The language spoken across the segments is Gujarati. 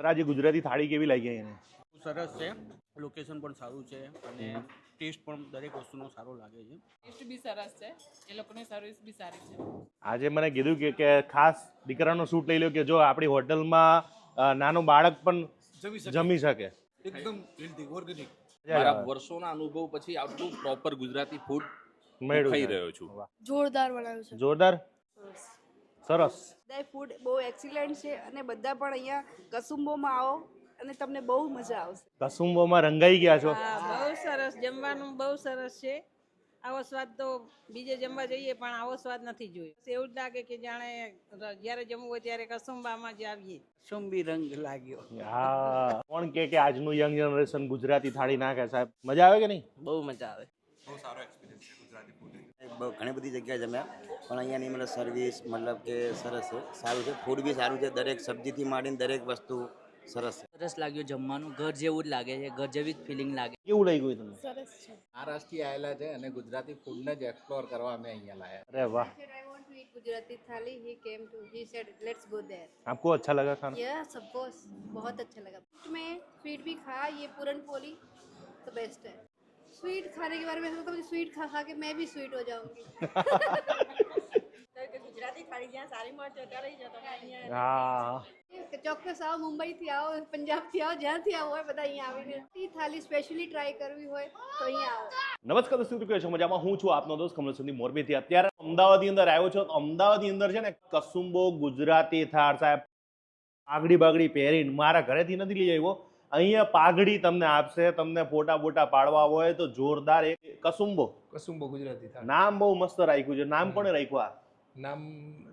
આજે ગુજરાતી થાળી કેવી લાગી એને સરસ છે. લોકેશન પણ સારું છે અને ટેસ્ટ પણ દરેક વસ્તુનો સારો લાગે છે. ટેસ્ટ બી સરસ છે. એ લોકોની સર્વિસ બી સારી છે. આજે મને કીધું કે કે ખાસ દીકરાનો શૂટ લઈ લો કે જો આપણી હોટલમાં નાનો નાનું બાળક પણ જમી શકે. એકદમ હેલ્ધી ઓર્ગેનિક મારા વર્ષોના અનુભવ પછી આટલું પ્રોપર ગુજરાતી ફૂડ મેળવી રહ્યો. છું. જોરદાર બનાવ્યું છે. જોરદાર? સરસ. બધા ફૂડ બહુ એક્સિલન્ટ છે અને બધા પણ અહીંયા કસુંબોમાં આવો અને તમને બહુ મજા આવશે. કસુંબોમાં રંગાઈ ગયા છો. હા બહુ સરસ. જમવાનું બહુ સરસ છે. આવો સ્વાદ તો બીજે જમવા જઈએ પણ આવો સ્વાદ નથી જોયો એવું જ લાગે કે જાણે જ્યારે જમવું હોય ત્યારે કસુંબામાં જ આવીએ. સુંબી રંગ લાગ્યો. હા. કોણ કે કે આજનું યંગ જનરેશન ગુજરાતી થાળી ના ખાય સાહેબ? મજા આવે કે નહીં? બહુ મજા આવે. બહુ સારો એક્સપિરિયન્સ છે ગુજરાતી ફૂડ બહુ ઘણી બધી જગ્યાએ જમ્યા પણ અહીંયાની મતલબ સર્વિસ મતલબ કે સરસ છે સારું છે ફૂડ બી સારું છે દરેક સબ્જીથી માંડીને દરેક વસ્તુ સરસ છે સરસ લાગ્યું જમવાનું ઘર જેવું જ લાગે છે ઘર જેવી જ ફિલિંગ લાગે કેવું લાગ્યું તમને સરસ છે મહારાષ્ટ્રથી આવેલા છે અને ગુજરાતી ફૂડને જ એક્સપ્લોર કરવા અમે અહીંયા લાયા અરે વાહ I want to eat Gujarati thali. He came to. He said, "Let's go there." आपको अच्छा लगा खाना Yes, of course. बहुत अच्छा लगा मैं स्वीट भी खाया ये पूरन पोली तो बेस्ट है स्वीट खाने के बारे में ऐसा लगता है मुझे स्वीट खा खा के मैं भी स्वीट हो जाऊंगी ગુજરાતી થાળી જ્યાં સારી મળશે ત્યારે જ તમે અહીંયા હા ચોક્કસ આવો મુંબઈથી આવો પંજાબથી આવો જ્યાંથી આવો હોય બધા અહીંયા આવીને ટી થાલી સ્પેશિયલી ટ્રાય કરવી હોય તો અહીંયા આવો નમસ્કાર દોસ્તો કેવું છો મજામાં હું છું આપનો દોસ્ત કમલ સુંદી મોરબીથી અત્યારે અમદાવાદની અંદર આવ્યો છું અમદાવાદની અંદર છે ને કસુંબો ગુજરાતી થાળ સાહેબ પાઘડી બાગડી પહેરીને મારા ઘરેથી નથી લઈ આવ્યો અહીંયા પાઘડી તમને આપશે તમને ફોટા બોટા પાડવા હોય તો જોરદાર એક કસુંબો. કસુંબો ગુજરાતી થાળ. નામ બહુ મસ્ત રાખ્યું છે. નામ પણ રાખ્યું આ? નામ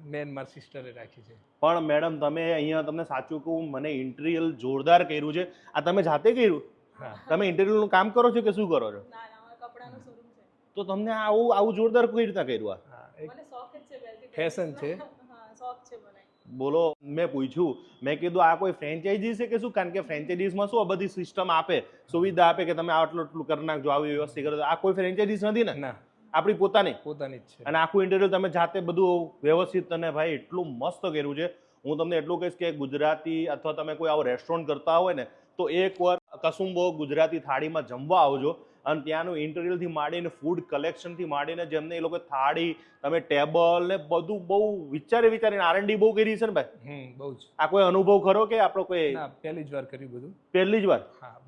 મેન મારી સિસ્ટરે રાખ્યું છે. પણ મેડમ તમે અહીંયા તમને સાચું કહું મને ઇન્ટિરિયલ જોરદાર કર્યું છે. આ તમે જાતે કર્યું? હા. તમે ઇન્ટિરિયલનું કામ કરો છો કે શું કરો છો? ના ના અમારા કપડાનો શોરૂમ છે. તો તમને આવું આવું જોરદાર કઈ રીતના કર્યું આ. ફેશન છે બોલો મેં પૂછ્યું. મેં કીધું આ કોઈ ફ્રેન્ચાઇઝી છે કે શું? કારણ કે ફ્રેન્ચાઇઝીસમાં શું આ બધી સિસ્ટમ આપે? સુવિધા આપે કે તમે આટલું આટલું કરી નાખજો આવી વ્યવસ્થિત કરો આ કોઈ ફ્રેન્ચાઇઝીસ નથી ને? આપણી પોતાની? પોતાની જ છે. અને આખું ઇન્ટરવ્યુ તમે જાતે બધું વ્યવસ્થિત અને ભાઈ એટલું મસ્ત કર્યું છે. હું તમને એટલું કહીશ કે ગુજરાતી અથવા તમે કોઈ આવો રેસ્ટોરન્ટ કરતા હોય ને તો એકવાર કસુંબો ગુજરાતી થાળીમાં જમવા આવજો. અને ત્યાંનું ઇન્ટરવ્યુથી માંડીને ફૂડ કલેક્શનથી માંડીને જેમને એ લોકો થાળી તમે ટેબલ ને બધું બહુ વિચારી વિચારીને આરંડી બહુ કરી છે ને ભાઈ? બહુ જ. આ કોઈ અનુભવ ખરો કે આપણો કોઈ પહેલી જ વાર કર્યું બધું. પહેલી જ વાર?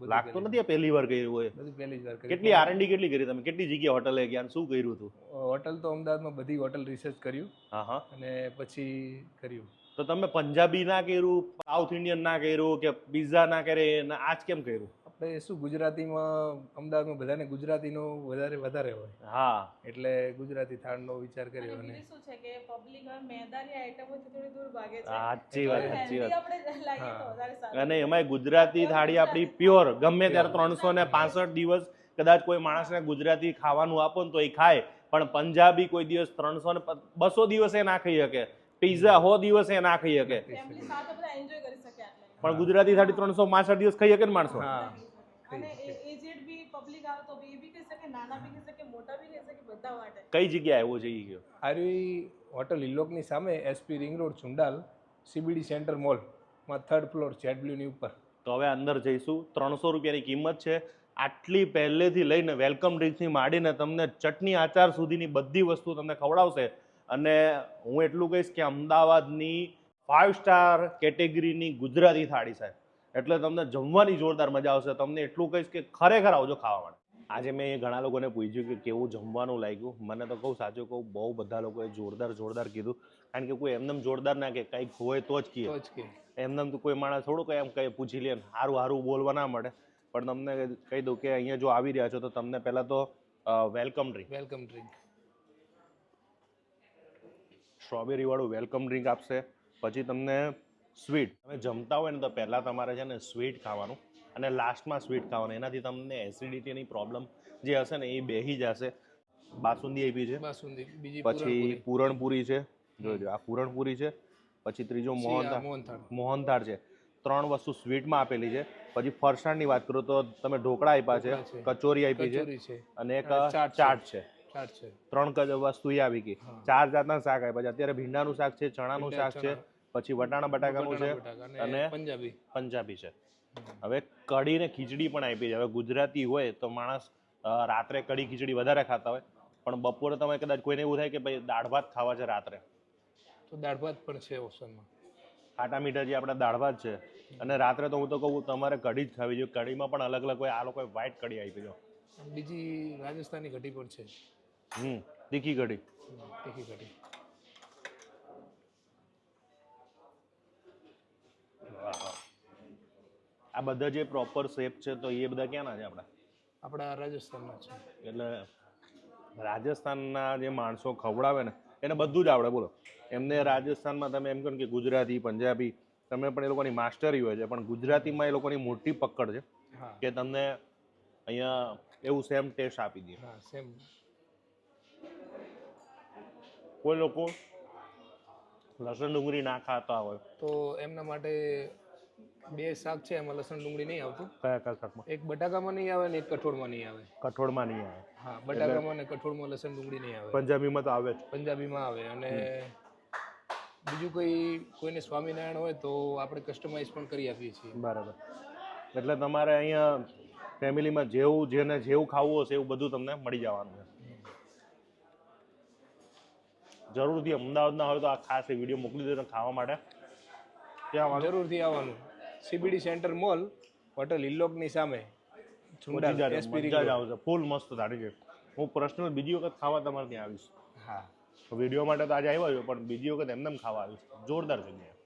લાગતો નથી આ પહેલી વાર કર્યું હોય. બધું પહેલી જ વાર કેટલી આરંડી કેટલી કરી તમે? કેટલી જગ્યા હોટલે ગયા શું કર્યું હતું? હોટલ તો અમદાવાદમાં બધી હોટલ રિસર્ચ કર્યું. હા હા. અને પછી કર્યું. તો તમે પંજાબી ના કર્યું સાઉથ ઇન્ડિયન ના કર્યું કે પિઝા ના કરે ને આજ કેમ કર્યું? આપણે શું ગુજરાતીમાં અમદાવાદમાં બધાને ગુજરાતીનો વધારે વધારે હોય. હા. એટલે ગુજરાતી થાળનો વિચાર કર્યો અને શું છે કે પબ્લિક હવે મેદાની આઈટમોથી થોડી દૂર ભાગે છે. સાચી વાત સાચી વાત. આપણે લાગે તો વધારે સારું. અને એમાંય ગુજરાતી થાળી આપણી પ્યોર ગમે ત્યારે ત્રણસો ને પાસઠ દિવસ કદાચ કોઈ માણસને ગુજરાતી ખાવાનું આપો ને તો એ ખાય. પણ પંજાબી કોઈ દિવસ ત્રણસો ને બસો દિવસે ના ખાઈ શકે. પિઝા હો દિવસે ના ખાઈ શકે. ફેમિલી સાથે બધા એન્જોય કરી શકે આટલે. પણ ગુજરાતી થાળી ત્રણસો પાસઠ દિવસ ખાઈ શકે ને માણસો? હા. અને એજેડ બી પબ્લિક આવે તો એ બી કહી શકે નાના બી કહી શકે મોટા બી કહી શકે બધા માટે. કઈ જગ્યાએ આવ્યો જઈ ગયો? આરવી હોટલ ઇલોકની સામે SP ring road Chundal CBD centre મોલમાં થર્ડ ફ્લોર જેડબ્લ્યુની ઉપર. તો હવે અંદર જઈશું. ત્રણસો રૂપિયાની કિંમત છે. આટલી પહેલેથી લઈને વેલકમ ડ્રિંક્સની માંડીને તમને ચટણી આચાર સુધીની બધી વસ્તુ તમને ખવડાવશે. અને હું એટલું કહીશ કે અમદાવાદની ફાઇવ સ્ટાર કેટેગરીની ગુજરાતી થાળી છે એટલે તમને જમવાની જોરદાર મજા આવશે. તમને એટલું કહીશ કે ખરેખર આવજો ખાવા માટે. આજે મેં ઘણા લોકોને પૂછ્યું કે કેવું જમવાનું લાગ્યું. મને તો કહું સાચું કહું બહુ બધા લોકોએ જોરદાર જોરદાર કીધું. કારણ કે કોઈ એમનેમ જોરદાર ના કે કંઈક હોય તો જ કહે. એમને તો કોઈ માણસ થોડું કંઈ એમ કંઈ પૂછી લે સારું સારું બોલવા ના મળે. પણ તમને કહી દઉં કે અહીંયા જો આવી રહ્યા છો તો તમને પહેલાં તો વેલકમ ડ્રિંક વેલકમ ડ્રિંક સ્ટ્રોબેરીવાળું વેલકમ ડ્રિંક આપશે. પછી તમને સ્વીટ. તમે જમતા હોય ને તો પહેલાં તમારે છે ને સ્વીટ ખાવાનું અને લાસ્ટમાં સ્વીટ ખાવાનું. એનાથી તમને એસિડિટીની પ્રોબ્લેમ જે હશે ને એ બેહી જશે. બાસુંદી આપી છે. બાસુંદી. બીજી પછી પૂરણપુરી. છે. જોજો આ પૂરણપુરી છે. પછી ત્રીજો મોહનથાળ. મોહનથાળ. છે. ત્રણ વસ્તુ સ્વીટમાં આપેલી છે. પછી ફરસાણની વાત કરું તો તમે ઢોકળા આપ્યા છે કચોરી આપી છે અને એક ચાટ છે. ત્રણ વસ્તુ એ આવી ગઈ. ચાર જાતના શાક આપ્યા છે. અત્યારે ભીંડાનું શાક છે ચણાનું શાક છે પછી વટાણા બટાકાનું છે અને પંજાબી. પંજાબી છે. હવે કઢી ને ખીચડી પણ આપી છે. હવે ગુજરાતી હોય તો માણસ રાત્રે કઢી ખીચડી વધારે ખાતા હોય. પણ બપોરે તમે કદાચ કોઈને એવું થાય કે ભાઈ દાળ ભાત ખાવા છે રાત્રે. તો દાળ ભાત પણ છે ઓપ્શનમાં. ખાટા મીઠા જે આપણે દાળ ભાત છે. અને રાત્રે તો હું તો કહું તમારે કઢી જ ખાવી જોઈએ. કઢીમાં પણ અલગ અલગ હોય. આ લોકોએ વ્હાઈટ કઢી આપી છે. બીજી રાજસ્થાની કઢી પણ છે. હમ તીખી કઢી. તીખી કઢી. આ બધા જે પ્રોપર શેપ છે તો એ બધા ક્યાંના છે આપણા? આપણા રાજસ્થાનના છે. એટલે રાજસ્થાનના જે માણસો ખવડાવે ને એને બધું જ આવડે બોલો. એમને રાજસ્થાનમાં તમે એમ કહો કે ગુજરાતી પંજાબી તમે પણ એ લોકોની માસ્ટરી હોય છે પણ ગુજરાતીમાં એ લોકોની મોટી પકડ છે કે તમને અહીંયા એવું સેમ ટેસ્ટ આપી દે. સેમ કોઈ લોકો લસણ ડુંગળી ના ખાતા હોય. તો એમના માટે બે શાક છે એમાં લસણ ડુંગળી નહીં આવતું. કયા કયા શાકમાં? એક બટાકામાં નહીં આવે ને એક કઠોળમાં નહીં આવે. કઠોળમાં નહીં આવે. હા બટાકામાં ને કઠોળમાં લસણ ડુંગળી નહીં આવે. પંજાબીમાં તો આવે જ. પંજાબીમાં આવે. અને બીજું કોઈ કોઈને સ્વામિનારાયણ હોય તો આપણે કસ્ટમાઇઝ પણ કરી આપીએ છીએ. બરાબર. એટલે તમારે અહીંયા ફેમિલીમાં જેવું જેને જેવું ખાવું હશે એવું બધું તમને મળી જવાનું છે. જરૂરથી અમદાવાદના હોય તો આ ખાસ વીડિયો મોકલી દેજો ખાવા માટે. ત્યાં જરૂરથી આવવાનું. સીબીડી સેન્ટર મોલ હોટલ ઇલ્લોકની સામે. ફૂલ મસ્ત થાળી છે. હું પર્સનલ બીજી વખત ખાવા તમારે ત્યાં આવીશ? હા. વીડિયો માટે તો આજે આવ્યો છું પણ બીજી વખત એમને એમ ખાવા આવીશ. જોરદાર જગ્યાએ